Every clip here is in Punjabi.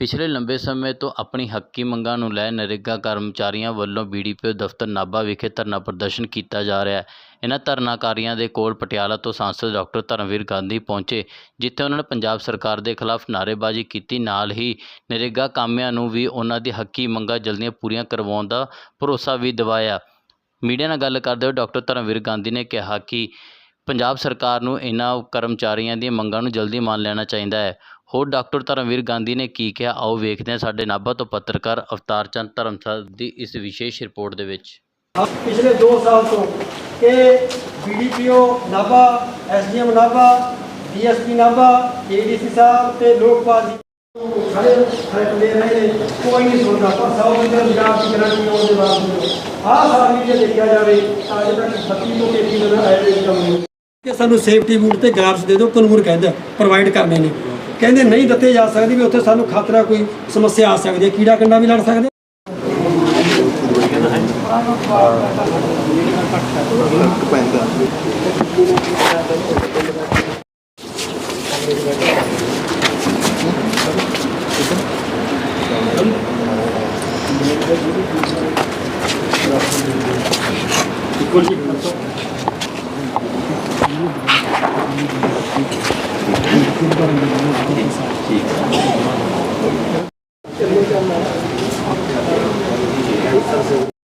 ਪਿਛਲੇ ਲੰਬੇ ਸਮੇਂ ਤੋਂ ਆਪਣੀ ਹੱਕੀ ਮੰਗਾਂ ਨੂੰ ਲੈ ਨਰੇਗਾ ਕਰਮਚਾਰੀਆਂ ਵੱਲੋਂ ਬੀਡੀਪੀਓ ਦਫ਼ਤਰ ਨਾਭਾ ਵਿਖੇ ਧਰਨਾ ਪ੍ਰਦਰਸ਼ਨ ਕੀਤਾ ਜਾ ਰਿਹਾ ਹੈ। ਇਨ੍ਹਾਂ ਧਰਨਾਕਾਰੀਆਂ ਦੇ ਕੋਲ ਪਟਿਆਲਾ ਤੋਂ ਸਾਂਸਦ ਡਾਕਟਰ ਧਰਮਵੀਰ ਗਾਂਧੀ ਪਹੁੰਚੇ, ਜਿੱਥੇ ਉਹਨਾਂ ਨੇ ਪੰਜਾਬ ਸਰਕਾਰ ਦੇ ਖਿਲਾਫ ਨਾਅਰੇਬਾਜ਼ੀ ਕੀਤੀ। ਨਾਲ ਹੀ ਨਰੇਗਾ ਕਾਮਿਆਂ ਨੂੰ ਵੀ ਉਹਨਾਂ ਦੀ ਹੱਕੀ ਮੰਗਾਂ ਜਲਦੀਆਂ ਪੂਰੀਆਂ ਕਰਵਾਉਣ ਦਾ ਭਰੋਸਾ ਵੀ ਦਿਵਾਇਆ। ਮੀਡੀਆ ਨਾਲ ਗੱਲ ਕਰਦੇ ਹੋਏ ਡਾਕਟਰ ਧਰਮਵੀਰ ਗਾਂਧੀ ਨੇ ਕਿਹਾ ਕਿ ਪੰਜਾਬ ਸਰਕਾਰ ਨੂੰ ਇਹਨਾਂ ਕਰਮਚਾਰੀਆਂ ਦੀਆਂ ਮੰਗਾਂ ਨੂੰ ਜਲਦੀ ਮੰਨ ਲੈਣਾ ਚਾਹੀਦਾ ਹੈ। ਹੋਰ ਡਾਕਟਰ ਧਰਮਵੀਰ ਗਾਂਧੀ ਨੇ ਕੀ ਕਿਹਾ? ਆਓ ਵੇਖਦੇ ਹਾਂ ਸਾਡੇ ਨਾਭਾ ਤੋਂ ਪੱਤਰਕਾਰ ਅਵਤਾਰ ਚੰਦ ਧਰਮਸਰ ਦੀ ਇਸ ਵਿਸ਼ੇਸ਼ ਰਿਪੋਰਟ ਦੇ ਵਿੱਚ। ਪਿਛਲੇ 2 ਸਾਲ ਤੋਂ ਇਹ BDPO Nabha SDM Nabha DSP Nabha ADC sahib ਤੇ ਲੋਕਪਾਲ ਜੀ ਥ੍ਰੈਟ ਦੇ ਰਹੇ ਨੇ। ਕੋਈ ਨਹੀਂ ਸੁਣਦਾ। ਪਰ ਸੌ ਮੀਟਰ ਪੰਜਾਬ ਦੀ ਗਰੰਟੀ ਹੋਣ ਦੇ ਬਾਵਜੂਦ ਆਹ ਸਾਲ ਵੀ ਜੇ ਦੇਖਿਆ ਜਾਵੇ ਤਾਂ ਅਜੇ ਤੱਕ 32 ਤੋਂ 33 ਦਿਨ ਆਏ ਕੰਮ ਨਹੀਂ ਕਿ ਸਾਨੂੰ ਸੇਫਟੀ ਬੂਟ ਤੇ ਗਲਾਵਸ ਦੇ ਦਿਓ, ਕਾਨੂੰਨ ਕਹਿੰਦਾ ਪ੍ਰੋਵਾਈਡ ਕਰਨੇ ਨੇ। ਕਹਿੰਦੇ ਨਹੀਂ ਦਿੱਤੇ ਜਾ ਸਕਦੇ ਵੀ ਉੱਥੇ ਸਾਨੂੰ ਖਤਰਾ ਕੋਈ ਸਮੱਸਿਆ ਆ ਸਕਦੀ ਹੈ, ਕੀੜਾ ਕੰਡਾ ਵੀ ਲੜ ਸਕਦੇ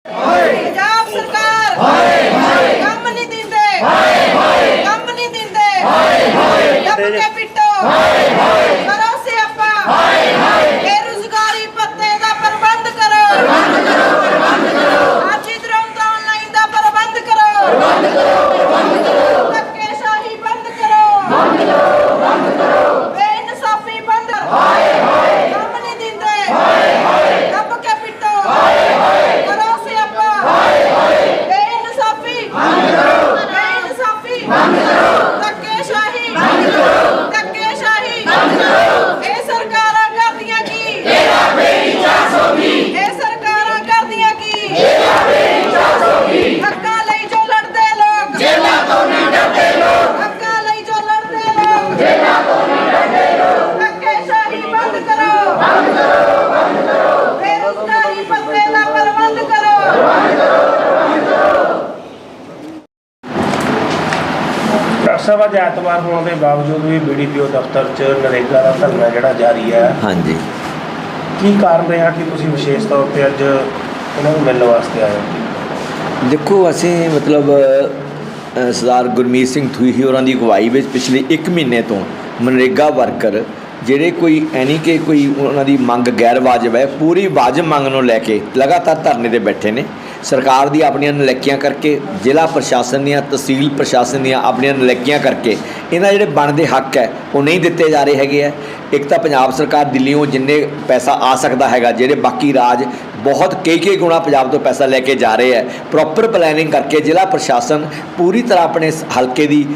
ਪੰਜਾਬ ਸਰਕਾਰ ਹਾਏ ਹਾਏ ਕੰਮ ਨਹੀਂ ਦਿੰਦੇ ਹਾਏ ਹਾਏ ਕੰਮ ਨਹੀਂ ਦਿੰਦੇ ਹਾਏ ਹਾਏ ਲੱਭ ਕੇ ਪਿੱਟੋ ਹਾਏ ਹਾਏ ਕਰੋ ਸਿਆਪਾ ਹਾਏ ਹਾਏ ਬੇਰੁਜ਼ਗਾਰੀ ਭੱਤੇ ਦਾ ਪ੍ਰਬੰਧ ਕਰੋ ਪ੍ਰਬੰਧ ਕਰੋ ਪ੍ਰਬੰਧ ਕਰੋ ਆਜੀ ਦਰੋਂ ਆਨਲਾਈਨ ਦਾ ਪ੍ਰਬੰਧ ਕਰੋ ਪ੍ਰਬੰਧ ਕਰੋ ਪ੍ਰਬੰਧ ਕਰੋ ਧੱਕੇਸ਼ਾਹੀ ਬੰਦ ਕਰੋ ਬੰਦ ਕਰੋ ਬੰਦ ਕਰੋ ਬੇਇਨਸਾਫੀ ਬੰਦ ਹਾਏ ਹਾਏ ਕੰਮ ਨਹੀਂ ਦਿੰਦੇ ਹਾਏ ਹਾਏ ਲੱਭ ਕੇ ਪਿੱਟੋ ਹਾਏ ਹਾਏ ਕਰੋ ਸਿਆਪਾ ਹਾਏ ਹਾਏ ਬੇਇਨਸਾਫੀ ਬੰਦ ਕਰੋ ਬੇਇਨਸਾਫੀ ਬੰਦ ਕਰੋ ਧੱਕੇਸ਼ਾਹੀ ਬੰਦ ਕਰੋ ਧੱਕੇਸ਼ਾਹੀ ਬੰਦ ਕਰੋ ਇਹ ਸਰਕਾਰਾਂ ਕਰਦੀਆਂ ਕੀ ਤੇਰਾ ਬੇਈ 420 ਇਹ ਸਰਕਾਰਾਂ ਕਰਦੀਆਂ ਕੀ ਤੇਰਾ ਬੇਈ 420 ਹੱਕਾਂ ਲਈ ਜੋ ਲੜਦੇ ਲੋਕ ਜੇਲਾਂ ਤੋਂ ਨਹੀਂ ਡਰਦੇ ਲੋਕ ਹੱਕਾਂ ਲਈ ਜੋ ਲੜਦੇ ਲੋਕ ਜੇਲਾਂ ਤੋਂ ਨਹੀਂ ਡਰਦੇ ਲੋਕ ਧੱਕੇਸ਼ਾਹੀ ਬੰਦ ਕਰੋ ਬੰਦ ਕਰੋ ਬੰਦ ਕਰੋ ਬੇਰੁਜ਼ਗਾਰੀ ਭੱਤੇ ਦਾ ਪ੍ਰਬੰਧ ਕਰੋ ਡਾਕਟਰ ਸਾਹਿਬ ਅੱਜ ਐਤਵਾਰ ਹੋਣ ਦੇ ਬਾਵਜੂਦ ਵੀ ਬੀਡੀਪੀਓ ਦਫ਼ਤਰ 'ਚ ਨਰੇਗਾ ਦਾ ਧਰਨਾ ਜਿਹੜਾ ਜਾਰੀ ਹੈ। ਹਾਂਜੀ। ਕੀ ਕਾਰਨ ਰਿਹਾ ਕਿ ਤੁਸੀਂ ਵਿਸ਼ੇਸ਼ ਤੌਰ ਤੇ ਅੱਜ ਉਹਨਾਂ ਨੂੰ ਮਿਲਣ ਵਾਸਤੇ ਆਏ ਹੋ? ਦੇਖੋ ਅਸੀਂ ਮਤਲਬ ਸਰਦਾਰ ਗੁਰਮੀਤ ਸਿੰਘ ਥੂਹੀ ਹੋਰਾਂ ਦੀ ਅਗਵਾਈ ਵਿੱਚ ਪਿਛਲੇ 1 ਮਹੀਨੇ ਤੋਂ ਮਨਰੇਗਾ ਵਰਕਰ ਜਿਹੜੇ ਕੋਈ ਐਨੀ ਕਿ ਕੋਈ ਉਹਨਾਂ ਦੀ ਮੰਗ ਗੈਰ ਵਾਜਬ ਹੈ ਪੂਰੀ ਵਾਜਬ ਮੰਗ ਨੂੰ ਲੈ ਕੇ ਲਗਾਤਾਰ ਧਰਨੇ ਤੇ ਬੈਠੇ ਨੇ। ਸਰਕਾਰ ਦੀ ਆਪਣੀਆਂ ਨਲੈਕੀਆਂ ਕਰਕੇ, ਜ਼ਿਲ੍ਹਾ ਪ੍ਰਸ਼ਾਸਨ ਦੀਆਂ, ਤਹਿਸੀਲ ਪ੍ਰਸ਼ਾਸਨ ਦੀਆਂ ਆਪਣੀਆਂ ਨਲੈਕੀਆਂ ਕਰਕੇ ਇਹਨਾਂ ਜਿਹੜੇ ਬਣਦੇ ਹੱਕ ਹੈ, ਉਹ ਨਹੀਂ ਦਿੱਤੇ ਜਾ ਰਹੇ ਹੈਗੇ ਹੈ। ਇੱਕ ਤਾਂ ਪੰਜਾਬ ਸਰਕਾਰ ਦਿੱਲੀੋਂ ਜਿੰਨੇ ਪੈਸਾ ਆ ਸਕਦਾ ਹੈਗਾ, ਜਿਹੜੇ ਬਾਕੀ ਰਾਜ ਬਹੁਤ ਕਈ ਕਈ ਗੁਣਾ ਪੰਜਾਬ ਤੋਂ ਪੈਸਾ ਲੈ ਕੇ ਜਾ ਰਹੇ ਹੈ। ਪ੍ਰੋਪਰ ਪਲੈਨਿੰਗ ਕਰਕੇ ਜ਼ਿਲ੍ਹਾ ਪ੍ਰਸ਼ਾਸਨ ਪੂਰੀ ਤਰ੍ਹਾਂ ਆਪਣੇ ਹਲਕੇ ਦੀ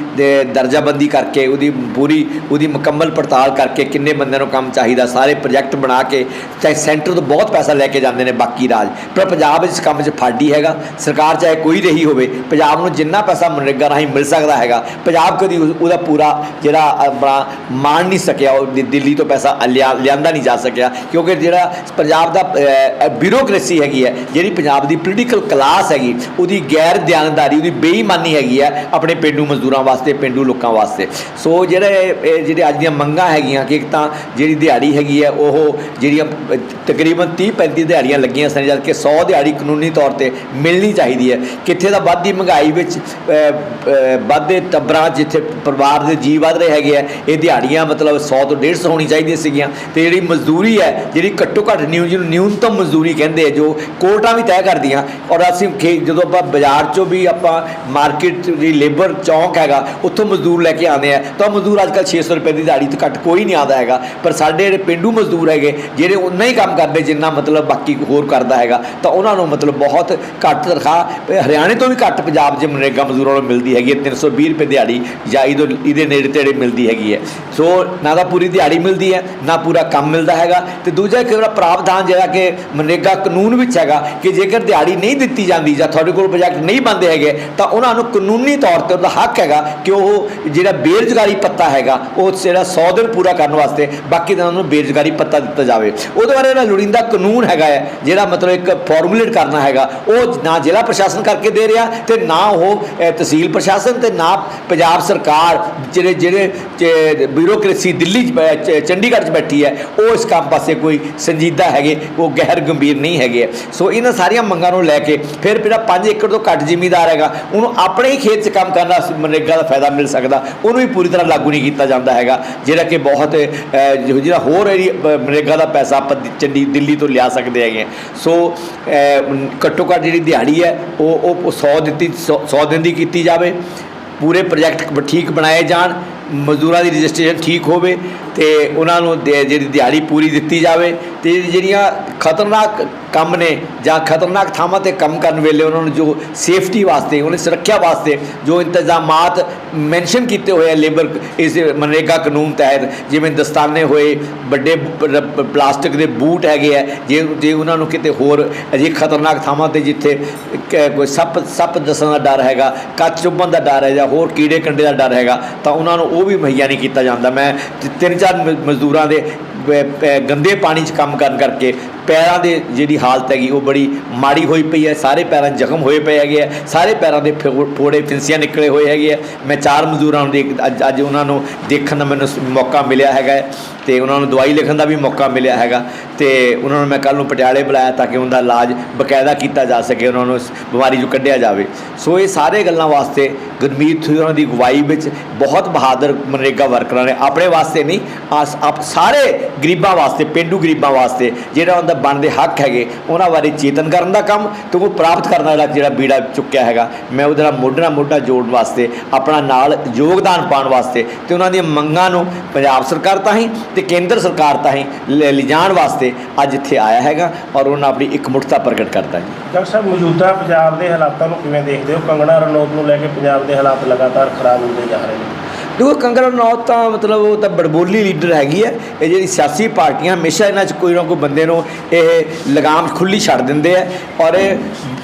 ਦਰਜਾਬੰਦੀ ਕਰਕੇ ਉਹਦੀ ਪੂਰੀ ਉਹਦੀ ਮੁਕੰਮਲ ਪੜਤਾਲ ਕਰਕੇ ਕਿੰਨੇ ਬੰਦਿਆਂ ਨੂੰ ਕੰਮ ਚਾਹੀਦਾ, ਸਾਰੇ ਪ੍ਰੋਜੈਕਟ ਬਣਾ ਕੇ ਚਾਹੇ ਸੈਂਟਰ ਤੋਂ ਬਹੁਤ ਪੈਸਾ ਲੈ ਕੇ ਜਾਂਦੇ ਨੇ ਬਾਕੀ ਰਾਜ। ਪਰ ਪੰਜਾਬ ਇਸ ਕੰਮ 'ਚ ਫਾਡੀ ਹੈਗਾ। ਸਰਕਾਰ ਚਾਹੇ ਕੋਈ ਰਹੀ ਹੋਵੇ, ਪੰਜਾਬ ਨੂੰ ਜਿੰਨਾ ਪੈਸਾ ਮਨਰੇਗਾ ਰਾਹੀਂ ਮਿਲ ਸਕਦਾ ਹੈਗਾ। ਪੰਜਾਬ ਕਦੀ ਉਹਦਾ ਪੂਰਾ ਜਿਹੜਾ ਆਪਣਾ ਮਾਣ ਨਹੀਂ ਸਕਿਆ, ਉਹ ਦਿੱਲੀ ਤੋਂ ਪੈਸਾ ਲਿਆ- ਲਿਆਂਦਾ ਨਹੀਂ ਜਾ ਸਕਿਆ। ਕਿਉਂਕਿ ਜਿਹੜਾ ਪੰਜਾਬ ਦਾ ਬਿਊਰੋਕ੍ਰੇਸੀ ਹੈਗੀ ਹੈ, ਜਿਹੜੀ ਪੰਜਾਬ ਦੀ ਪੋਲੀਟੀਕਲ ਕਲਾਸ ਹੈਗੀ, ਉਹਦੀ ਗੈਰ ਦਿਆਨਦਾਰੀ ਉਹਦੀ ਬੇਈਮਾਨੀ ਹੈਗੀ ਹੈ ਆਪਣੇ ਪਿੰਡੂ ਮਜ਼ਦੂਰਾਂ ਵਾਸਤੇ, ਪਿੰਡੂ ਲੋਕਾਂ ਵਾਸਤੇ। ਸੋ ਜਿਹੜੇ ਇਹ ਜਿਹੜੇ ਅੱਜ ਦੀਆਂ ਮੰਗਾਂ ਹੈਗੀਆਂ ਕਿ ਇੱਕ ਤਾਂ ਜਿਹੜੀ ਦਿਹਾੜੀ ਹੈਗੀ ਹੈ, ਉਹ ਜਿਹੜੀਆਂ ਤਕਰੀਬਨ 30 35 ਦਿਹਾੜੀਆਂ ਲੱਗੀਆਂ ਸਨ, ਜਦ ਕਿ 100 ਦਿਹਾੜੀ ਕਾਨੂੰਨੀ ਤੌਰ ਤੇ ਮਿਲਣੀ ਚਾਹੀਦੀ ਹੈ। ਕਿੱਥੇ ਦਾ ਵੱਧਦੀ ਮਹਿੰਗਾਈ ਵਿੱਚ ਵੱਧਦੇ ਟੱਬਰਾਂ ਜਿੱਥੇ ਪਰਿਵਾਰ ਦੇ ਜੀ ਵੱਧ ਰਹੇ ਹੈਗੇ ਆ, ਇਹ ਦਿਹਾੜੀਆਂ ਮਤਲਬ 100 ਤੋਂ 150 ਹੋਣੀ ਚਾਹੀਦੀਆਂ ਸੀਗੀਆਂ। ਤੇ ਜਿਹੜੀ ਮਜ਼ਦੂਰੀ ਹੈ, ਜਿਹੜੀ ਘੱਟੋ ਘੱਟ ਨਿਊ ਜਿਹਨੂੰ ਨਿਊਨਤਮ ਮਜ਼ਦੂਰੀ ਕਹਿੰਦੇ ਜੋ ਕੋਰਟਾਂ ਵੀ ਤੈਅ ਕਰਦੀਆਂ। ਔਰ ਅਸੀਂ ਖੇ- ਜਦੋਂ ਆਪਾਂ ਬਾਜ਼ਾਰ ਚੋਂ ਵੀ ਆਪਾਂ ਮਾਰਕੀਟ ਦੀ ਲੇਬਰ ਚੌਂਕ ਹੈਗਾ, ਉੱਥੋਂ ਮਜ਼ਦੂਰ ਲੈ ਕੇ ਆਉਂਦੇ ਆ। ਤਾਂ ਉਹ ਮਜ਼ਦੂਰ ਅੱਜ ਕੱਲ੍ਹ 600 ਰੁਪਏ ਦੀ ਦਿਹਾੜੀ ਤੋਂ ਘੱਟ ਕੋਈ ਨਹੀਂ ਆਉਂਦਾ ਹੈਗਾ। ਪਰ ਸਾਡੇ ਜਿਹੜੇ ਪਿੰਡੂ ਮਜ਼ਦੂਰ ਹੈਗੇ, ਜਿਹੜੇ ਉਨਾ ਹੀ ਕੰਮ ਕਰਦੇ ਜਿੰਨਾ ਮਤਲਬ ਬਾਕੀ ਹੋਰ ਕਰਦਾ ਹੈਗਾ, ਤਾਂ ਉਹਨਾਂ ਨੂੰ ਮਤਲਬ ਬਹੁਤ ਘੱਟ ਤਨਖਾਹ ਹਰਿਆਣੇ ਤੋਂ ਵੀ ਘੱਟ ਪੰਜਾਬ 'ਚ ਮਨਰੇਗਾ ਮਜ਼ਦੂਰਾਂ ਨੂੰ ਮਿਲਦੀ ਹੈਗੀ ਹੈ। 320 ਰੁਪਏ ਦਿਹਾੜੀ ਜਾਂ ਇਹਦੇ ਇਹਦੇ ਨੇੜੇ ਤੇੜੇ ਮਿਲਦੀ ਹੈਗੀ ਹੈ। ਸੋ ਨਾ ਤਾਂ ਪੂਰੀ ਦਿਹਾੜੀ ਮਿਲਦੀ ਹੈ, ਨਾ ਪੂਰਾ ਕੰਮ ਮਿਲਦਾ ਹੈਗਾ। ਤੇ ਦੂਜਾ ਇੱਕ ਜਿਹੜਾ ਪ੍ਰਾਵਧਾਨ ਜਿਹੜਾ ਕਿ ਮਨਰੇਗਾ ਨਰੇਗਾ ਕਾਨੂੰਨ ਵਿੱਚ ਹੈਗਾ ਕਿ ਜੇਕਰ ਦਿਹਾੜੀ ਨਹੀਂ ਦਿੱਤੀ ਜਾਂਦੀ ਜਾਂ ਤੁਹਾਡੇ ਕੋਲ ਪ੍ਰੋਜੈਕਟ ਨਹੀਂ ਬੰਦੇ ਹੈਗੇ, ਤਾਂ ਉਹਨਾਂ ਨੂੰ ਕਾਨੂੰਨੀ ਤੌਰ ਤੇ ਉਹਦਾ ਹੱਕ ਹੈਗਾ ਕਿ ਉਹ ਜਿਹੜਾ ਬੇਰੁਜ਼ਗਾਰੀ ਪੱਤਾ ਹੈਗਾ, ਉਹ ਜਿਹੜਾ 100 ਦਿਨ ਪੂਰਾ ਕਰਨ ਵਾਸਤੇ ਬਾਕੀ ਦਿਨਾਂ ਨੂੰ ਬੇਰੁਜ਼ਗਾਰੀ ਪੱਤਾ ਦਿੱਤਾ ਜਾਵੇ। ਉਹਦੇ ਬਾਰੇ ਜਿਹੜਾ ਲੋੜੀਂਦਾ ਕਾਨੂੰਨ ਹੈਗਾ ਹੈ, ਜਿਹੜਾ ਮਤਲਬ ਇੱਕ ਫਾਰਮੂਲੇਟ ਕਰਨਾ ਹੈਗਾ, ਉਹ ਨਾ ਜ਼ਿਲ੍ਹਾ ਪ੍ਰਸ਼ਾਸਨ ਕਰਕੇ ਦੇ ਰਿਹਾ ਤੇ ਨਾ ਉਹ ਤਹਿਸੀਲ ਪ੍ਰਸ਼ਾਸਨ ਤੇ ਨਾ ਪੰਜਾਬ ਸਰਕਾਰ, ਜਿਹੜੇ ਜਿਹੜੇ ਬਿਊਰੋਕ੍ਰੇਸੀ ਦਿੱਲੀ 'ਚ ਚੰਡੀਗੜ੍ਹ 'ਚ ਬੈਠੀ ਹੈ, ਉਹ ਇਸ ਕੰਮ ਪਾਸੇ ਕੋਈ ਸੰਜੀਦਾ ਹੈਗੇ, ਉਹ ਗਹਿਰ ਗੰਭੀਰ ਨਹੀਂ ਹੈਗੇ ਸੋ ਇਹਨਾਂ ਸਾਰੀਆਂ ਮੰਗਾਂ ਨੂੰ ਲੈ ਕੇ ਫਿਰ ਜਿਹੜਾ 5 ਏਕੜ ਤੋਂ ਘੱਟ ਜ਼ਿਮੀਦਾਰ ਹੈਗਾ, ਉਹਨੂੰ ਆਪਣੇ ਹੀ ਖੇਤ 'ਚ ਕੰਮ ਕਰਨਾ ਮਨਰੇਗਾ ਦਾ ਫਾਇਦਾ ਮਿਲ ਸਕਦਾ। ਉਹਨੂੰ ਵੀ ਪੂਰੀ ਤਰ੍ਹਾਂ ਲਾਗੂ ਨਹੀਂ ਕੀਤਾ ਜਾਂਦਾ ਹੈਗਾ, ਜਿਹੜਾ ਕਿ ਬਹੁਤ ਜਿਹੜਾ ਹੋਰ ਏਰੀ ਮਨਰੇਗਾ ਦਾ ਪੈਸਾ ਆਪਾਂ ਚੰਡੀ, ਦਿੱਲੀ ਤੋਂ ਲਿਆ ਸਕਦੇ ਹੈਗੇ ਸੋ ਘੱਟੋ ਘੱਟ ਜਿਹੜੀ ਦਿਹਾੜੀ ਹੈ, ਉਹ ਉਹ 100 ਦਿੱਤੀ 100 ਦਿਨ ਦੀ ਕੀਤੀ ਜਾਵੇ। ਪੂਰੇ ਪ੍ਰੋਜੈਕਟ ਠੀਕ ਬਣਾਏ ਜਾਣ, ਮਜ਼ਦੂਰਾਂ ਦੀ ਰਜਿਸਟ੍ਰੇਸ਼ਨ ਠੀਕ ਹੋਵੇ ਤੇ ਉਹਨਾਂ ਨੂੰ ਦੇ- ਜਿਹੜੀ ਦਿਹਾੜੀ ਪੂਰੀ ਦਿੱਤੀ ਜਾਵੇ ਤੇ ਜਿਹੜੀਆਂ ਖਤਰਨਾਕ ਕੰਮ ਨੇ ਜਾਂ ਖਤਰਨਾਕ ਥਾਵਾਂ ਤੇ ਕੰਮ ਕਰਨ ਵੇਲੇ ਉਹਨਾਂ ਨੂੰ ਜੋ ਸੇਫਟੀ ਵਾਸਤੇ, ਉਹਨਾਂ ਦੀ ਸੁਰੱਖਿਆ ਵਾਸਤੇ ਜੋ ਇੰਤਜ਼ਾਮਾਤ ਮੈਂਸ਼ਨ ਕੀਤੇ ਹੋਏ ਆ ਲੇਬਰ ਇਸ ਮਨਰੇਗਾ ਕਾਨੂੰਨ ਤਹਿਤ, ਜਿਵੇਂ ਦਸਤਾਨੇ ਹੋਏ, ਵੱਡੇ ਪਲਾਸਟਿਕ ਦੇ ਬੂਟ ਹੈਗੇ ਆ, ਜੇ ਜੇ ਉਹਨਾਂ ਨੂੰ ਕਿਤੇ ਹੋਰ ਅਜੇ ਖਤਰਨਾਕ ਥਾਵਾਂ ਤੇ ਜਿੱਥੇ ਕੋਈ ਸੱਪ ਸੱਪ ਦੱਸਣ ਦਾ ਡਰ ਹੈਗਾ, ਕੱਚ ਚੁੱਭਣ ਦਾ ਡਰ ਹੈ ਜਾਂ ਹੋਰ ਕੀੜੇ ਕੰਡੇ ਦਾ ਡਰ ਹੈਗਾ, ਤਾਂ ਉਹਨਾਂ ਨੂੰ ਉਹ ਵੀ ਮੁਹੱਈਆ ਨਹੀਂ ਕੀਤਾ ਜਾਂਦਾ। ਮੈਂ ਤਿੰਨ ਚਾਰ ਮਜ਼ਦੂਰਾਂ ਦੇ ਗੰਦੇ ਪਾਣੀ 'ਚ ਕੰਮ ਕਰਨ ਕਰਕੇ ਪੈਰਾਂ ਦੇ ਜਿਹੜੀ ਹਾਲਤ ਹੈਗੀ, ਉਹ ਬੜੀ ਮਾੜੀ ਹੋਈ ਪਈ ਹੈ। ਸਾਰੇ ਪੈਰਾਂ ਜ਼ਖਮ ਹੋਏ ਪਏ ਹੈਗੇ ਆ। ਸਾਰੇ ਪੈਰਾਂ ਦੇ ਫੋ- ਫੋੜੇ, ਫਿੰਸੀਆਂ ਨਿਕਲੇ ਹੋਏ ਹੈਗੇ ਆ। ਮੈਂ ਚਾਰ ਮਜ਼ਦੂਰਾਂ ਨੂੰ ਦੇਖ, ਅੱਜ ਅੱਜ ਉਹਨਾਂ ਨੂੰ ਦੇਖਣ ਦਾ ਮੈਨੂੰ ਮੌਕਾ ਮਿਲਿਆ ਹੈਗਾ ਹੈ ਤੇ ਉਹਨਾਂ ਨੂੰ ਦਵਾਈ ਲਿਖਣ ਦਾ ਵੀ ਮੌਕਾ ਮਿਲਿਆ ਹੈਗਾ। ਤੇ ਉਹਨਾਂ ਨੂੰ ਮੈਂ ਕੱਲ ਨੂੰ ਪਟਿਆਲੇ ਬੁਲਾਇਆ ਤਾਂ ਕਿ ਉਹਨਾਂ ਦਾ ਇਲਾਜ ਬਕਾਇਦਾ ਕੀਤਾ ਜਾ ਸਕੇ, ਉਹਨਾਂ ਨੂੰ ਇਸ ਬਿਮਾਰੀ ਤੋਂ ਕੱਢਿਆ ਜਾਵੇ। ਸੋ ਇਹ ਸਾਰੇ ਗੱਲਾਂ ਵਾਸਤੇ ਗੁਰਮੀਤ ਉਹਨਾਂ ਦੀ ਅਗਵਾਈ ਵਿੱਚ ਬਹੁਤ ਬਹਾਦਰ ਮਨਰੇਗਾ ਵਰਕਰਾਂ ਨੇ ਆਪਣੇ ਵਾਸਤੇ ਨਹੀਂ, ਆਸ ਸਾਰੇ ਗਰੀਬਾਂ ਵਾਸਤੇ, ਪਿੰਡੂ ਗਰੀਬਾਂ ਵਾਸਤੇ, ਜਿਹੜਾ ਉਹਨਾਂ ਦਾ ਬਣਦੇ ਹੱਕ ਹੈਗੇ, ਉਹਨਾਂ ਬਾਰੇ ਚੇਤਨ ਕਰਨ ਦਾ ਕੰਮ ਤੇ ਉਹ ਪ੍ਰਾਪਤ ਕਰਨ ਦਾ ਜਿਹੜਾ ਬੀੜਾ ਚੁੱਕਿਆ ਹੈਗਾ। ਮੈਂ ਉਹਦੇ ਨਾਲ ਮੋਢੇ ਨਾਲ ਮੋਢਾ ਜੋੜਨ ਵਾਸਤੇ, ਆਪਣਾ ਨਾਲ ਯੋਗਦਾਨ ਪਾਉਣ ਵਾਸਤੇ ਤੇ ਉਹਨਾਂ ਦੀਆਂ ਮੰਗਾਂ ਨੂੰ ਪੰਜਾਬ ਸਰਕਾਰ ਤਾਂ ਹੀ ਤੇ ਕੇਂਦਰ ਸਰਕਾਰ ਤਾਂ ਹੀ ਲਿਜਾਣ ਵਾਸਤੇ ਅੱਜ ਇੱਥੇ ਆਇਆ ਹੈਗਾ ਔਰ ਉਹਨਾਂ ਆਪਣੀ ਇਕਮੁੱਠਤਾ ਪ੍ਰਗਟ ਕਰਦਾ ਜੀ ਡਾਕਟਰ ਸਾਹਿਬ, ਮੌਜੂਦਾ ਪੰਜਾਬ ਦੇ ਹਾਲਾਤਾਂ ਨੂੰ ਕਿਵੇਂ ਦੇਖਦੇ ਹੋ? ਕੰਗਣਾ ਰਣੌਤ ਨੂੰ ਲੈ ਕੇ ਪੰਜਾਬ ਦੇ ਹਾਲਾਤ ਲਗਾਤਾਰ ਖਰਾਬ ਹੁੰਦੇ ਜਾ ਰਹੇ ਨੇ। ਦੇਖੋ ਕੰਗਣਾ ਰਣੌਤ ਤਾਂ ਮਤਲਬ ਉਹ ਤਾਂ ਬੜਬੋਲੀ ਲੀਡਰ ਹੈਗੀ ਹੈ। ਇਹ ਜਿਹੜੀ ਸਿਆਸੀ ਪਾਰਟੀਆਂ ਹਮੇਸ਼ਾ ਇਹਨਾਂ 'ਚ ਕੋਈ ਨਾ ਕੋਈ ਬੰਦੇ ਨੂੰ ਇਹ ਲਗਾਮ ਖੁੱਲੀ ਛੱਡ ਦਿੰਦੇ ਆ। ਔਰ ਇਹ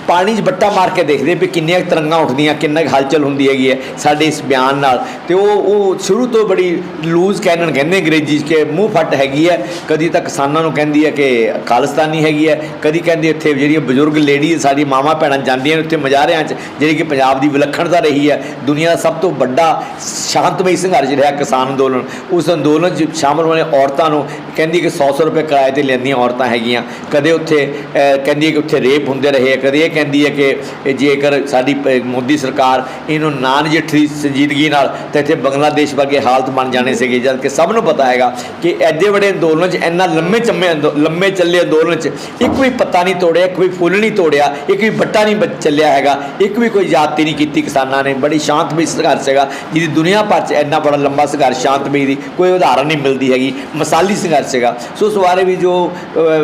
ਪਾਣੀ 'ਚ ਬੱਟਾ ਮਾਰ ਕੇ ਦੇਖਦੇ ਵੀ ਕਿੰਨੀਆਂ ਤਰੰਗਾਂ ਉੱਠਦੀਆਂ, ਕਿੰਨਾ ਕੁ ਹਲਚਲ ਹੁੰਦੀ ਹੈਗੀ ਹੈ ਸਾਡੇ ਇਸ ਬਿਆਨ ਨਾਲ। ਤੇ ਉਹ ਉਹ ਸ਼ੁਰੂ ਤੋਂ ਬੜੀ ਲੂਜ਼ ਕੈਨਨ ਕਹਿੰਦੇ ਅੰਗਰੇਜ਼ੀ 'ਚ ਕਿ ਮੂੰਹ ਫੱਟ ਹੈਗੀ ਹੈ, ਕਦੀ ਤਾਂ ਕਿਸਾਨਾਂ ਨੂੰ ਕਹਿੰਦੀ ਹੈ ਕਿ ਖਾਲਿਸਤਾਨੀ ਹੈਗੀ ਹੈ, ਕਦੀ ਕਹਿੰਦੀ ਇੱਥੇ ਜਿਹੜੀਆਂ ਬਜ਼ੁਰਗ ਲੇਡੀ ਸਾਡੀ ਮਾਵਾਂ ਭੈਣਾਂ ਜਾਂਦੀਆਂ ਨੇ ਉੱਥੇ ਮਜ਼ਾਰਿਆਂ 'ਚ, ਜਿਹੜੀ ਕਿ ਪੰਜਾਬ ਦੀ ਵਿਲੱਖਣਤਾ ਰਹੀ ਹੈ, ਦੁਨੀਆ ਦਾ ਸਭ ਤੋਂ ਵੱਡਾ ਸ਼ਾਂਤਮਈ ਸੰਘਰਸ਼ ਰਿਹਾ ਕਿਸਾਨ ਅੰਦੋਲਨ। ਉਸ ਅੰਦੋਲਨ 'ਚ ਸ਼ਾਮਲ ਹੋਣੇ ਔਰਤਾਂ ਨੂੰ ਕਹਿੰਦੀ ਕਿ 100 100 ਰੁਪਏ ਕਿਰਾਏ ਤੇ ਲੈਂਦੀਆਂ ਔਰਤਾਂ ਹੈਗੀਆਂ। ਕਦੇ ਉੱਥੇ ਕਹਿੰਦੀ ਹੈ ਕਿ ਉੱਥੇ ਰੇਪ ਹੁੰਦੇ ਰਹੇ, ਕਦੇ ਇਹ ਕਹਿੰਦੀ ਹੈ ਕਿ ਜੇਕਰ ਸਾਡੀ ਮੋਦੀ ਸਰਕਾਰ ਇਹਨੂੰ ਨਾ ਨਜਿੱਠੀ ਸੰਜੀਦਗੀ ਨਾਲ ਤਾਂ ਇੱਥੇ ਬੰਗਲਾਦੇਸ਼ ਵਰਗੇ ਹਾਲਤ ਬਣ ਜਾਣੇ ਸੀਗੇ, ਜਦ ਕਿ ਸਭ ਨੂੰ ਪਤਾ ਹੈਗਾ ਕਿ ਐਡੇ ਵੱਡੇ ਅੰਦੋਲਨ 'ਚ, ਇੰਨਾ ਲੰਮੇ ਚੰਮੇ ਲੰਮੇ ਚੱਲੇ ਅੰਦੋਲਨ 'ਚ, ਇੱਕ ਵੀ ਪੱਤਾ ਨਹੀਂ ਤੋੜਿਆ, ਇੱਕ ਵੀ ਫੁੱਲ ਨਹੀਂ ਤੋੜਿਆ, ਇੱਕ ਵੀ ਬੱਟਾ ਨਹੀਂ ਬ- ਚੱਲਿਆ ਹੈਗਾ, ਇੱਕ ਵੀ ਕੋਈ ਜਾਤੀ ਨਹੀਂ ਕੀਤੀ ਕਿਸਾਨਾਂ ਨੇ। ਬੜੀ ਸ਼ਾਂਤਮਈ ਸੰਘਰਸ਼ ਹੈਗਾ, ਜਿਹਦੀ ਦੁਨੀਆ ਭਰ 'ਚ ਇੰਨਾ ਬੜਾ ਲੰਬਾ ਸੰਘਰਸ਼, ਸ਼ਾਂਤਮਈ ਦੀ ਕੋਈ ਉਦਾਹਰਨ ਨਹੀਂ ਮਿਲਦੀ ਹੈਗੀ, ਮਸਾਲੀ ਸੰਘਰਸ਼ ਹੈਗਾ। ਸੋ ਸਵਾਰੇ ਵੀ ਜੋ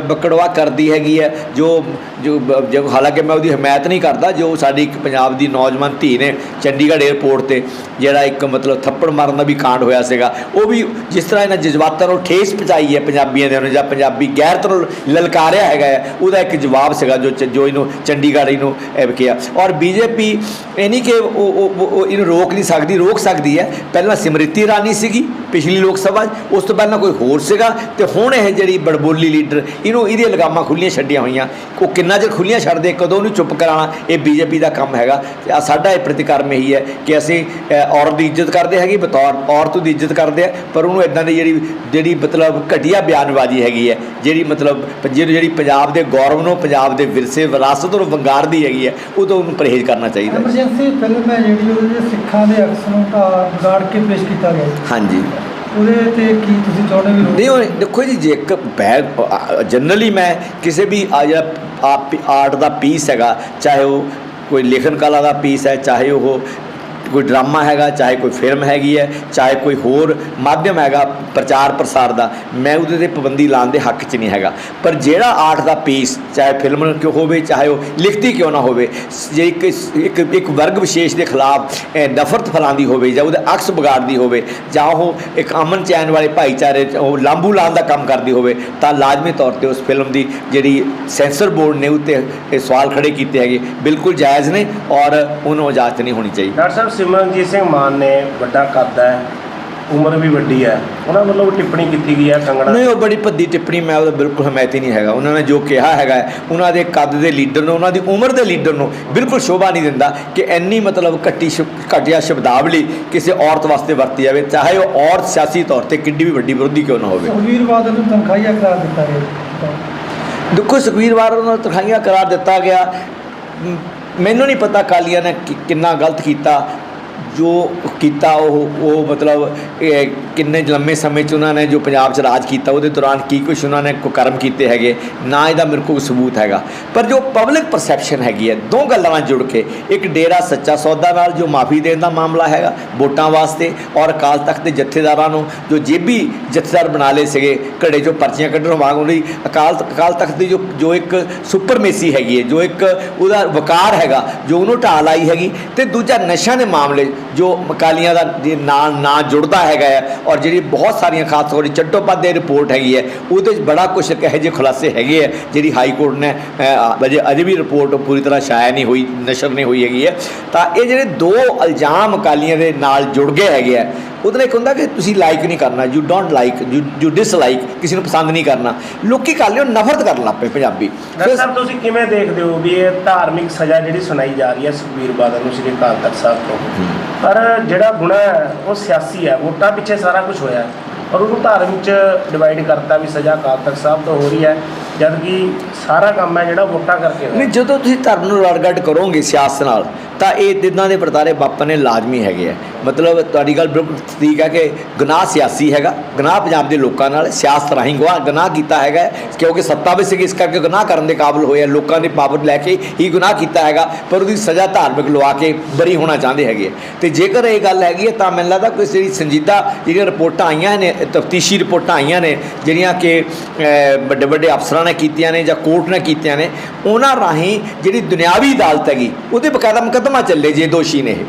ਬਕੜਵਾ ਕਰਦੀ ਹੈਗੀ ਹੈ, ਜੋ ਜੋ ਹਾਲਾਂਕਿ ਮੈਂ ਉਹਦੀ ਹਮਾਇਤ ਨਹੀਂ ਕਰਦਾ ਜੋ ਸਾਡੀ ਇੱਕ ਪੰਜਾਬ ਦੀ ਨੌਜਵਾਨ ਧੀ ਨੇ ਚੰਡੀਗੜ੍ਹ 에ਅਰਪੋਰਟ ਤੇ ਜਿਹੜਾ ਇੱਕ ਮਤਲਬ ਥੱਪੜ ਮਾਰਨ ਦਾ ਵੀ ਕਾਂਡ ਹੋਇਆ ਸੀਗਾ ਉਹ ਵੀ ਜਿਸ ਤਰ੍ਹਾਂ ਇਹਨਾਂ ਜਜ਼ਬਾਤਾਂ ਨੂੰ ਠੇਸ ਪਹੁੰਚਾਈ ਹੈ ਪੰਜਾਬੀਆਂ ਦੇ ਨੂੰ ਜਾਂ ਪੰਜਾਬੀ ਗੈਰਤ ਨੂੰ ਲਲਕਾਰਿਆ ਹੈਗਾ ਹੈ, ਉਹਦਾ ਇੱਕ ਜਵਾਬ ਸੀਗਾ ਜੋ ਜੋ ਇਹਨੂੰ ਚੰਡੀਗੜ੍ਹ ਇਹਨੂੰ ਇਹ ਕਿਹਾ। ਔਰ ਬੀਜੇਪੀ ਇਹ ਨਹੀਂ ਕਿ ਉਹ ਇਹਨੂੰ ਰੋਕ ਨਹੀਂ ਸਕਦੀ ਰੋਕ ਸਕਦੀ ਹੈ। ਪਹਿਲਾਂ ਸਿਮਰਿਤੀ ਇਰਾਨੀ ਸੀਗੀ ਪਿਛਲੀ ਲੋਕ ਸਭਾ ਉਸ ਤੋਂ ਪਹਿਲਾਂ ਕੋਈ ਹੋਰ ਸੀਗਾ ਤੇ ਹੁਣ ਇਹ ਜਿਹੜੀ ਬੜਬੋਲੀ ਲੀਡਰ ਇਹਨੂੰ ਇਹਦੀਆਂ ਲਗਾਮਾਂ ਖੁੱਲੀਆਂ ਛੱਡੀਆਂ ਹੋਈਆਂ। ਉਹ ਕਿੰਨਾ ਚਿਰ ਖੁੱਲੀਆਂ ਛੱਡਦੇ ਕਦੋਂ ਉਹਨੂੰ ਚੁੱਪ ਕਰਾਉਣਾ ਇਹ ਬੀਜੇਪੀ ਦਾ ਕੰਮ ਹੈਗਾ। ਤੇ ਆ ਸਾਡਾ ਇਹ ਪ੍ਰਤੀਕਰਮ ਇਹੀ ਹੈ ਕਿ ਅਸੀਂ ਔਰਤ ਦੀ ਇੱਜ਼ਤ ਕਰਦੇ ਹੈਗੇ ਬਤੌਰ ਔਰਤ ਦੀ ਇੱਜ਼ਤ ਕਰਦੇ ਆ ਪਰ ਉਹਨੂੰ ਇਦਾਂ ਦੀ ਜਿਹੜੀ ਜਿਹੜੀ ਮਤਲਬ ਘਟੀਆ ਬਿਆਨਬਾਜ਼ੀ ਹੈਗੀ ਹੈ ਜਿਹੜੀ ਮਤਲਬ ਜਿਹੜੀ ਜਿਹੜੀ ਪੰਜਾਬ ਦੇ ਗੌਰਵ ਨੂੰ ਪੰਜਾਬ ਦੇ ਵਿਰਸੇ ਵਿਰਾਸਤ ਨੂੰ ਵੰਗਾਰਦੀ ਹੈਗੀ ਹੈ ਉਹ ਤੋਂ ਉਹਨੂੰ ਪਰਹੇਜ਼ ਕਰਨਾ ਚਾਹੀਦਾ ਐਮਰਜੈਂਸੀ ਫਿਲਮ ਹੈ ਜਿਹੜੀ ਉਹਦੇ ਸਿੱਖਾਂ ਦੇ ਅਕਸ ਨੂੰ ਤਾਂ ਵਿਗਾੜ ਕੇ ਪੇਸ਼ ਕੀਤਾ ਗਿਆ। ਹਾਂਜੀ। ਉਹਦੇ ਤੇ ਕੀ ਤੁਸੀਂ ਚਾਹੁੰਦੇ ਵੀ ਨਹੀਂ, ਉਹ ਦੇਖੋ ਜੀ, ਜੇ ਇੱਕ ਜਨਰਲੀ ਮੈਂ ਕਿਸੇ ਵੀ ਆ ਜਿਹੜਾ ਆਰਟ ਦਾ ਪੀਸ ਹੈਗਾ, ਚਾਹੇ ਉਹ ਕੋਈ ਲੇਖਨ ਕਲਾ ਦਾ ਪੀਸ ਹੈ, ਚਾਹੇ ਉਹ ਕੋਈ ਡਰਾਮਾ ਹੈਗਾ, ਚਾਹੇ ਕੋਈ ਫਿਲਮ ਹੈਗੀ ਹੈ, ਚਾਹੇ ਕੋਈ ਹੋਰ ਮਾਧਿਅਮ ਹੈਗਾ ਪ੍ਰਚਾਰ ਪ੍ਰਸਾਰ ਦਾ, ਮੈਂ ਉਹਦੇ ਤੇ ਪਾਬੰਦੀ ਲਾਉਣ ਦੇ ਹੱਕ 'ਚ ਨਹੀਂ ਹੈਗਾ। ਪਰ ਜਿਹੜਾ ਆਰਟ ਦਾ ਪੀਸ ਚਾਹੇ ਫਿਲਮ ਕਿਉਂ ਹੋਵੇ, ਚਾਹੇ ਉਹ ਲਿਖਤੀ ਕਿਉਂ ਨਾ ਹੋਵੇ, ਜੇ ਇੱਕ ਇੱਕ ਇੱਕ ਵਰਗ ਵਿਸ਼ੇਸ਼ ਦੇ ਖਿਲਾਫ ਨਫ਼ਰਤ ਫੈਲਾਉਂਦੀ ਹੋਵੇ ਜਾਂ ਉਹਦੇ ਅਕਸ ਵਿਗਾੜਦੀ ਹੋਵੇ, ਜਾਂ ਉਹ ਇੱਕ ਅਮਨ ਚੈਨ ਵਾਲੇ ਭਾਈਚਾਰੇ 'ਚ ਉਹ ਲਾਂਬੂ ਲਾਉਣ ਦਾ ਕੰਮ ਕਰਦੀ ਹੋਵੇ, ਤਾਂ ਲਾਜ਼ਮੀ ਤੌਰ ਤੇ ਉਸ ਫਿਲਮ ਦੀ ਜਿਹੜੀ ਸੈਂਸਰ ਬੋਰਡ ਨੇ ਉੱਤੇ ਇਹ ਸਵਾਲ ਖੜੇ ਕੀਤੇ ਹੈਗੇ, ਬਿਲਕੁਲ ਜਾਇਜ਼ ਨੇ ਔਰ ਉਹਨੂੰ ਇਜਾਜ਼ਤ ਨਹੀਂ ਹੋਣੀ ਚਾਹੀਦੀ। ਡਾਕਟਰ ਸਾਹਿਬ ਸਿਮਰਨਜੀਤ ਸਿੰਘ ਮਾਨ ਨੇ ਵੱਡਾ ਕੱਦ ਹੈ ਉਮਰ ਵੀ ਵੱਡੀ ਹੈ। ਉਹਨਾਂ ਵੱਲੋਂ ਟਿੱਪਣੀ ਕੀਤੀ ਗਈ ਹੈ ਕੰਗਣਾ ਨਹੀਂ ਉਹ ਬੜੀ ਭੱਦੀ ਟਿੱਪਣੀ ਮੈਂ ਉਹਦਾ ਬਿਲਕੁਲ ਹਮਾਇਤੀ ਨਹੀਂ ਹੈਗਾ। ਉਹਨਾਂ ਨੇ ਜੋ ਕਿਹਾ ਹੈਗਾ ਉਹਨਾਂ ਦੇ ਕੱਦ ਦੇ ਲੀਡਰ ਨੂੰ ਉਹਨਾਂ ਦੀ ਉਮਰ ਦੇ ਲੀਡਰ ਨੂੰ ਬਿਲਕੁਲ ਸ਼ੋਭਾ ਨਹੀਂ ਦਿੰਦਾ ਕਿ ਇੰਨੀ ਮਤਲਬ ਘੱਟੀ ਘਟੀਆ ਸ਼ਬਦਾਵਲੀ ਕਿਸੇ ਔਰਤ ਵਾਸਤੇ ਵਰਤੀ ਜਾਵੇ ਚਾਹੇ ਉਹ ਔਰਤ ਸਿਆਸੀ ਤੌਰ ਤੇ ਕਿੰਨੀ ਵੀ ਵੱਡੀ ਵਿਰੋਧੀ ਕਿਉਂ ਨਾ ਹੋਵੇ। ਸੁਖਵੀਰ ਬਾਦਲ ਨੂੰ ਤਨਖਾਹੀਆ ਕਰਾਰ ਦਿੱਤਾ ਗਿਆ। ਦੇਖੋ ਸੁਖਵੀਰ ਬਾਦਲ ਨੂੰ ਤਨਖਾਹੀਆਂ ਕਰਾਰ ਦਿੱਤਾ ਗਿਆ। ਮੈਨੂੰ ਨਹੀਂ ਪਤਾ ਕਾਲੀਆਂ ਨੇ ਕਿੰਨਾ ਗਲਤ ਕੀਤਾ। ਜੋ ਕੀਤਾ ਉਹ ਉਹ ਮਤਲਬ ਕਿੰਨੇ ਲੰਮੇ ਸਮੇਂ 'ਚ ਉਹਨਾਂ ਨੇ ਜੋ ਪੰਜਾਬ 'ਚ ਰਾਜ ਕੀਤਾ, ਉਹਦੇ ਦੌਰਾਨ ਕੀ ਕੁਛ ਉਹਨਾਂ ਨੇ ਕੁਕਰਮ ਕੀਤੇ ਹੈਗੇ, ਨਾ ਇਹਦਾ ਮੇਰੇ ਕੋਲ ਸਬੂਤ ਹੈਗਾ। ਪਰ ਜੋ ਪਬਲਿਕ ਪਰਸੈਪਸ਼ਨ ਹੈਗੀ ਹੈ, ਦੋ ਗੱਲਾਂ ਨਾਲ ਜੁੜ ਕੇ, ਇੱਕ ਡੇਰਾ ਸੱਚਾ ਸੌਦਾ ਨਾਲ ਜੋ ਮਾਫੀ ਦੇਣ ਦਾ ਮਾਮਲਾ ਹੈਗਾ, ਵੋਟਾਂ ਵਾਸਤੇ, ਔਰ ਅਕਾਲ ਤਖਤ ਦੇ ਜਥੇਦਾਰਾਂ ਨੂੰ ਜੋ ਜੇਬੀ ਜਥੇਦਾਰ ਬਣਾ ਲਏ ਸੀਗੇ, ਘੜੇ ਜੋ ਪਰਚੀਆਂ ਕੱਢਣ ਵਾਂਗ ਉਹਦੀ ਅਕਾਲ ਅਕਾਲ ਤਖਤ ਦੀ ਜੋ ਜੋ ਇੱਕ ਸੁਪਰਮੇਸੀ ਹੈਗੀ ਹੈ, ਜੋ ਇੱਕ ਉਹਦਾ ਵਕਾਰ ਹੈਗਾ, ਜੋ ਉਹਨੂੰ ਢਾਹ ਲਾਈ ਹੈਗੀ, ਤੇ ਦੂਜਾ ਨਸ਼ਿਆਂ ਦੇ ਮਾਮਲੇ ਜੋ ਅਕਾਲੀਆਂ ਦਾ ਜੇ ਨਾਲ ਨਾ ਜੁੜਦਾ ਹੈਗਾ ਹੈ ਔਰ ਜਿਹੜੀ ਬਹੁਤ ਸਾਰੀਆਂ ਖਾਸ ਤੌਰ ਤੇ ਚੱਟੋਪਾਧਿਆਏ ਰਿਪੋਰਟ ਹੈਗੀ ਹੈ ਉਹਦੇ 'ਚ ਬੜਾ ਕੁਝ ਕਹੇ ਜਿਹੇ ਖੁਲਾਸੇ ਹੈਗੇ ਹੈ ਜਿਹੜੀ ਹਾਈ ਕੋਰਟ ਨੇ ਅਜੇ ਅਜੇ ਵੀ ਰਿਪੋਰਟ ਪੂਰੀ ਤਰ੍ਹਾਂ ਸ਼ਾਇਆ ਨਹੀਂ ਹੋਈ, ਨਸ਼ਰ ਨਹੀਂ ਹੋਈ ਹੈਗੀ ਹੈ ਤਾਂ ਇਹ ਜਿਹੜੇ ਦੋ ਇਲਜ਼ਾਮ ਅਕਾਲੀਆਂ ਦੇ ਨਾਲ ਜੁੜ ਗਏ ਹੈਗੇ ਹੈ ਉਹਦੇ ਨਾਲ ਇੱਕ ਹੁੰਦਾ ਕਿ ਤੁਸੀਂ ਲਾਈਕ ਨਹੀਂ ਕਰਨਾ you don't like you dislike ਕਿਸੇ ਨੂੰ ਪਸੰਦ ਨਹੀਂ ਕਰਨਾ। ਲੋਕੀ ਕਾਲੀਆਂ ਨੂੰ ਨਫ਼ਰਤ ਕਰਨ ਲੱਗ ਪਏ ਪੰਜਾਬੀ। ਸਾਹਿਬ ਤੁਸੀਂ ਕਿਵੇਂ ਦੇਖਦੇ ਹੋ ਵੀ ਇਹ ਧਾਰਮਿਕ ਸਜ਼ਾ ਜਿਹੜੀ ਸੁਣਾਈ ਜਾ ਰਹੀ ਹੈ ਸੁਖਬੀਰ ਬਾਦਲ ਨੂੰ ਸ੍ਰੀ ਅਕਾਲ ਤਖਤ ਸਾਹਿਬ ਤੋਂ? ਪਰ ਜਿਹੜਾ ਗੁਨਾਹ ਹੈ ਉਹ ਸਿਆਸੀ ਹੈ ਵੋਟਾਂ ਪਿੱਛੇ ਸਾਰਾ ਕੁਝ ਹੋਇਆ। ਔਰ ਉਹਨੂੰ ਧਾਰਮਿਕ ਚ ਡਿਵਾਈਡ ਕਰਤਾ ਵੀ ਸਜ਼ਾ ਅਕਾਲ ਤਖਤ ਸਾਹਿਬ ਤੋਂ ਹੋ ਰਹੀ ਹੈ। ਜਦ ਕਿ ਸਾਰਾ ਕੰਮ ਹੈ ਜਿਹੜਾ ਵੋਟਾਂ ਕਰਕੇ ਹੋਇਆ। ਨਹੀਂ, ਜਦੋਂ ਤੁਸੀਂ ਧਰਮ ਨੂੰ ਰੜਗੜ ਕਰੋਗੇ ਸਿਆਸਤ ਨਾਲ, ਤਾਂ ਇਹ ਇਦਾਂ ਦੇ ਵਰਤਾਰੇ ਵਾਪਰਨੇ ਲਾਜ਼ਮੀ ਹੈਗੇ ਆ। ਮਤਲਬ ਤੁਹਾਡੀ ਗੱਲ ਬਿਲਕੁਲ ਠੀਕ ਹੈ ਕਿ ਗੁਨਾਹ ਸਿਆਸੀ ਹੈਗਾ, ਗੁਨਾਹ ਪੰਜਾਬ ਦੇ ਲੋਕਾਂ ਨਾਲ, ਸਿਆਸਤ ਰਾਹੀਂ ਗੁਨਾਹ ਗੁਨਾਹ ਕੀਤਾ ਹੈਗਾ ਕਿਉਂਕਿ ਸੱਤਾ ਵਿੱਚ ਸੀਗੇ, ਇਸ ਕਰਕੇ ਗੁਨਾਹ ਕਰਨ ਦੇ ਕਾਬਿਲ ਹੋਏ ਆ। ਲੋਕਾਂ ਦੀ ਪਾਵਰ ਲੈ ਕੇ ਹੀ ਗੁਨਾਹ ਕੀਤਾ ਹੈਗਾ, ਪਰ ਉਹਦੀ ਸਜ਼ਾ ਧਾਰਮਿਕ ਲਵਾ ਕੇ ਬਰੀ ਹੋਣਾ ਚਾਹੁੰਦੇ ਹੈਗੇ ਆ। ਤੇ ਜੇਕਰ ਇਹ ਗੱਲ ਹੈਗੀ ਹੈ, ਤਾਂ ਮੈਨੂੰ ਲੱਗਦਾ ਕੋਈ ਜਿਹੜੀ ਸੰਜੀਦਾ ਜਿਹੜੀਆਂ ਰਿਪੋਰਟਾਂ ਆਈਆਂ ਨੇ, ਤਫਤੀਸ਼ੀ ਰਿਪੋਰਟਾਂ ਆਈਆਂ ਨੇ, ਜਿਹੜੀਆਂ ਕਿ ਵੱਡੇ ਵੱਡੇ ਅਫਸਰਾਂ ਨੇ ਕੀਤੀਆਂ ਨੇ ਜਾਂ ਕੋਰਟ ਨੇ ਕੀਤੀਆਂ ਨੇ ਉਹਨਾਂ ਰਾਹੀਂ ਜਿਹੜੀ ਦੁਨਿਆਵੀ ਅਦਾਲਤ ਹੈਗੀ ਉਹਦੇ ਬਕਾਇਦਾ ਮੁਕੱਦਮਾ ਚੱਲੇ ਜੇ ਦੋਸ਼ੀ ਨੇ ਇਹ।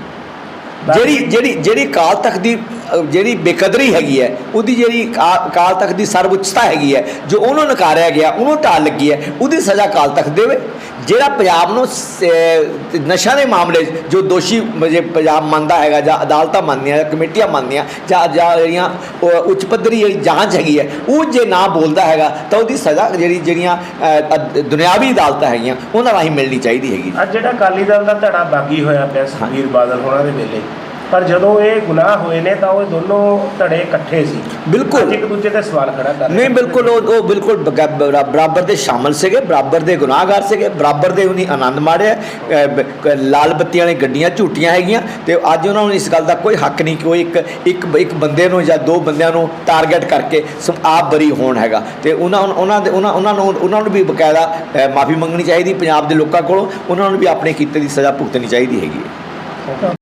ਜਿਹੜੀ ਜਿਹੜੀ ਜਿਹੜੀ ਕਾਲ ਤੱਕ ਦੀ ਜਿਹੜੀ ਬੇਕਦਰੀ ਹੈਗੀ ਹੈ, ਉਹਦੀ ਜਿਹੜੀ ਕਾ- ਕਾਲ ਤੱਕ ਦੀ ਸਰਵਉੱਚਤਾ ਹੈਗੀ ਹੈ, ਜੋ ਉਹਨੂੰ ਨਕਾਰਿਆ ਗਿਆ, ਉਹਨੂੰ ਢਾਲ ਲੱਗੀ ਹੈ, ਉਹਦੀ ਸਜ਼ਾ ਕਾਲ ਤੱਕ ਦੇਵੇ। ਜਿਹੜਾ ਪੰਜਾਬ ਨੂੰ ਸ- ਨਸ਼ਾ ਦੇ ਮਾਮਲੇ 'ਚ ਜੋ ਦੋਸ਼ੀ ਜੇ ਪੰਜਾਬ ਮੰਨਦਾ ਹੈਗਾ ਜਾਂ ਅਦਾਲਤਾਂ ਮੰਨਦੀਆਂ ਜਾਂ ਕਮੇਟੀਆਂ ਮੰਨਦੀਆਂ ਜਾਂ ਜਾਂ ਜਿਹੜੀਆਂ ਉੱਚ ਪੱਧਰੀ ਜਿਹੜੀ ਜਾਂਚ ਹੈਗੀ ਹੈ, ਉਹ ਜੇ ਨਾ ਬੋਲਦਾ ਹੈਗਾ, ਤਾਂ ਉਹਦੀ ਸਜ਼ਾ ਜਿਹੜੀ, ਜਿਹੜੀਆਂ ਦੁਨਿਆਵੀ ਅਦਾਲਤਾਂ ਹੈਗੀਆਂ, ਉਹਨਾਂ ਰਾਹੀਂ ਮਿਲਣੀ ਚਾਹੀਦੀ ਹੈਗੀ। ਅੱਜ ਜਿਹੜਾ ਅਕਾਲੀ ਦਲ ਦਾ ਧੜਾ ਬਾਗੀ ਹੋਇਆ ਪਿਆ, ਸੁਖਬੀਰ ਬਾਦਲ ਹੋਣਾ ਦੇ ਵੇਲੇ ਪਰ ਜਦੋਂ ਇਹ ਗੁਨਾਹ ਹੋਏ ਨੇ ਤਾਂ ਉਹ ਦੋਨੋਂ ਧੜੇ ਇਕੱਠੇ ਸੀ। ਬਿਲਕੁਲ। ਇੱਕ ਦੂਜੇ ਤੇ ਸਵਾਲ ਖੜਾ ਕਰ ਨਹੀਂ। ਬਿਲਕੁਲ ਉਹ ਉਹ ਬਿਲਕੁਲ ਬਰਾਬਰ ਦੇ ਸ਼ਾਮਲ ਸੀਗੇ ਬਰਾਬਰ ਦੇ ਗੁਨਾਹਗਾਰ ਸੀਗੇ ਬਰਾਬਰ ਦੇ ਉਹਨੀ ਆਨੰਦ ਮਾਰਿਆ। ਕ- ਲਾਲ ਬੱਤੀਆਂ ਵਾਲੀਆਂ ਗੱਡੀਆਂ ਝੂਟੀਆਂ ਹੈਗੀਆਂ ਤੇ ਅੱਜ ਉਹਨਾਂ ਨੂੰ ਇਸ ਗੱਲ ਦਾ ਕੋਈ ਹੱਕ ਨਹੀਂ ਕਿ ਉਹ ਇੱਕ ਇੱਕ ਇੱਕ ਬੰਦੇ ਨੂੰ ਜਾਂ ਦੋ ਬੰਦਿਆਂ ਨੂੰ ਟਾਰਗੇਟ ਕਰਕੇ ਆਪ ਬਰੀ ਹੋਣ ਹੈਗਾ। ਤੇ ਉਹਨਾਂ ਉਹਨਾਂ ਦੇ ਉਹਨਾਂ ਉਹਨਾਂ ਨੂੰ ਉਹਨਾਂ ਨੂੰ ਵੀ ਬਕਾਇਦਾ ਮਾਫੀ ਮੰਗਣੀ ਚਾਹੀਦੀ ਪੰਜਾਬ ਦੇ ਲੋਕਾਂ ਕੋਲੋਂ। ਉਹਨਾਂ ਨੂੰ ਵੀ ਆਪਣੇ ਕੀਤੇ ਦੀ ਸਜ਼ਾ ਭੁਗਤਣੀ ਚਾਹੀਦੀ ਹੈਗੀ ਹੈ।